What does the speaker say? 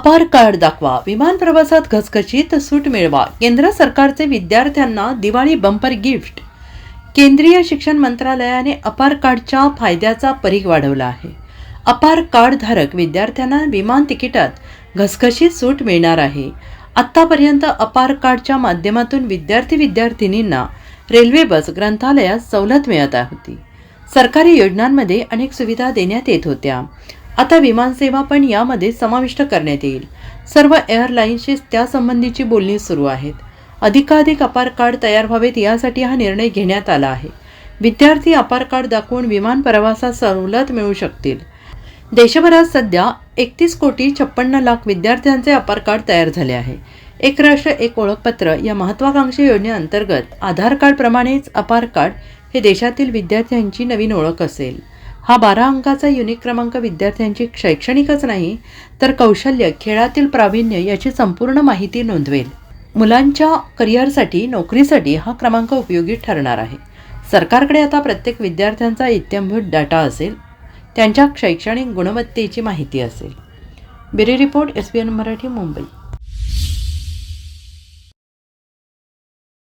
अपार कार्ड दाखवा. विमान प्रवासात घसघशीत सूट मिळवा. केंद्र सरकारचे विद्यार्थ्यांना दिवाळी बंपर गिफ्ट केंद्रीय शिक्षण मंत्रालयाने अपार कार्डच्या फायद्याचा परीघ वाढवला आहे. अपार कार्डधारक विद्यार्थ्यांना विमान तिकिटात घसघशीत सूट मिळणार आहे. आत्तापर्यंत अपार कार्डच्या माध्यमातून विद्यार्थी विद्यार्थिनींना रेल्वे बस ग्रंथालयात सवलत मिळत होती. सरकारी योजनांमध्ये अनेक सुविधा देण्यात येत होत्या. आता विमानसेवा पण यामध्ये समाविष्ट करण्यात येईल. सर्व एअरलाईन्सशी त्यासंबंधीची बोलणी सुरू आहेत. अधिकाधिक अपार कार्ड तयार व्हावेत यासाठी हा निर्णय घेण्यात आला आहे. विद्यार्थी अपार कार्ड दाखवून विमान प्रवासात सवलत मिळू शकतील. देशभरात सध्या एकतीस कोटी छप्पन्न लाख विद्यार्थ्यांचे अपार कार्ड तयार झाले आहे. एक राष्ट्र एक ओळखपत्र या महत्त्वाकांक्षी योजनेअंतर्गत आधार कार्डप्रमाणेच अपार कार्ड हे देशातील विद्यार्थ्यांची नवीन ओळख असेल. हा बारा अंकाचा युनिक क्रमांक विद्यार्थ्यांची शैक्षणिकच नाही तर कौशल्य खेळातील प्रावीण्य याची संपूर्ण माहिती नोंदवेल. मुलांच्या करिअरसाठी नोकरीसाठी हा क्रमांक उपयोगी ठरणार आहे. सरकारकडे आता प्रत्येक विद्यार्थ्यांचा इत्यंभूत डाटा असेल. त्यांच्या शैक्षणिक गुणवत्तेची माहिती असेल. बिरे report S B N Marathi Mumbai.